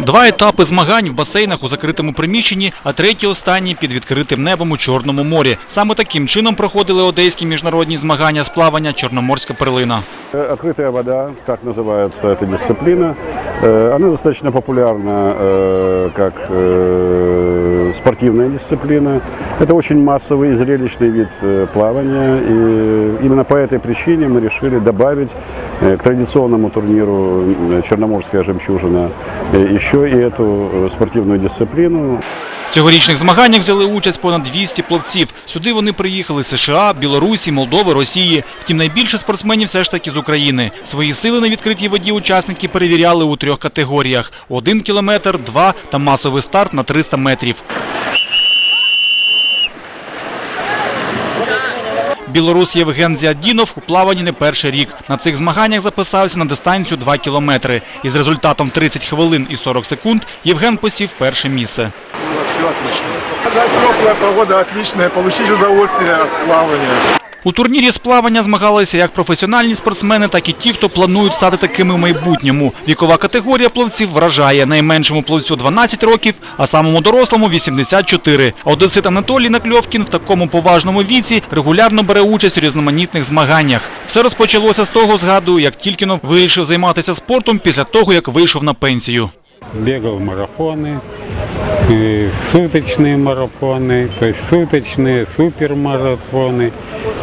Два етапи змагань в басейнах у закритому приміщенні, а третій останній під відкритим небом у Чорному морі. Саме таким чином проходили одеські міжнародні змагання з плавання Чорноморська перлина. Э, Открытая вода, так называется эта дисциплина, э, она достаточно популярна э, как э, спортивная дисциплина. Это очень массовый и зрелищный вид э, плавания. И именно по этой причине мы решили добавить э, к традиционному турниру э, «Черноморская жемчужина» э, еще и эту э, спортивную дисциплину. В цьогорічних змаганнях взяли участь понад 200 пловців. Сюди вони приїхали з США, Білорусі, Молдови, Росії. Втім, найбільше спортсменів все ж таки з України. Свої сили на відкритій воді учасники перевіряли у трьох категоріях: один кілометр, два та масовий старт на 300 метрів. Білорус Євген Зіадінов у плаванні не перший рік. На цих змаганнях записався на дистанцію 2 кілометри. Із результатом 30 хвилин і 40 секунд Євген посів перше місце. Все отлично. Теплая погода отличная, получить удовольствие от плавания. У турнірі з плавання змагалися як професіональні спортсмени, так і ті, хто планують стати такими в майбутньому. Вікова категорія плавців вражає найменшому плавцю 12 років, а самому дорослому 84. Одесит Анатолій Накльовкін в такому поважному віці регулярно бере участь у різноманітних змаганнях. Все розпочалося з того, згадую, як Тількінов вирішив займатися спортом після того, як вийшов на пенсію. бегал марафоны, э, суточные марафоны, то есть суточные супермарафоны.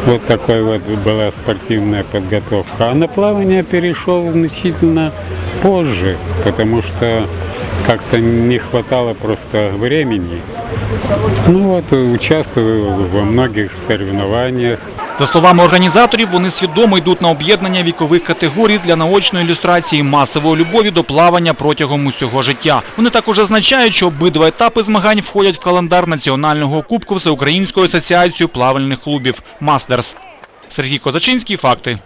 Вот такой вот была спортивная подготовка. А на плавание перешел значительно позже, потому что как-то не хватало просто времени. Ну вот, участвую во многих соревнованиях. За словами організаторів, вони свідомо йдуть на об'єднання вікових категорій для наочної ілюстрації масової любові до плавання протягом усього життя. Вони також зазначають, що обидва етапи змагань входять в календар національного кубку Всеукраїнської асоціації плавальних клубів «Мастерс». Сергій Козачинський. Факти.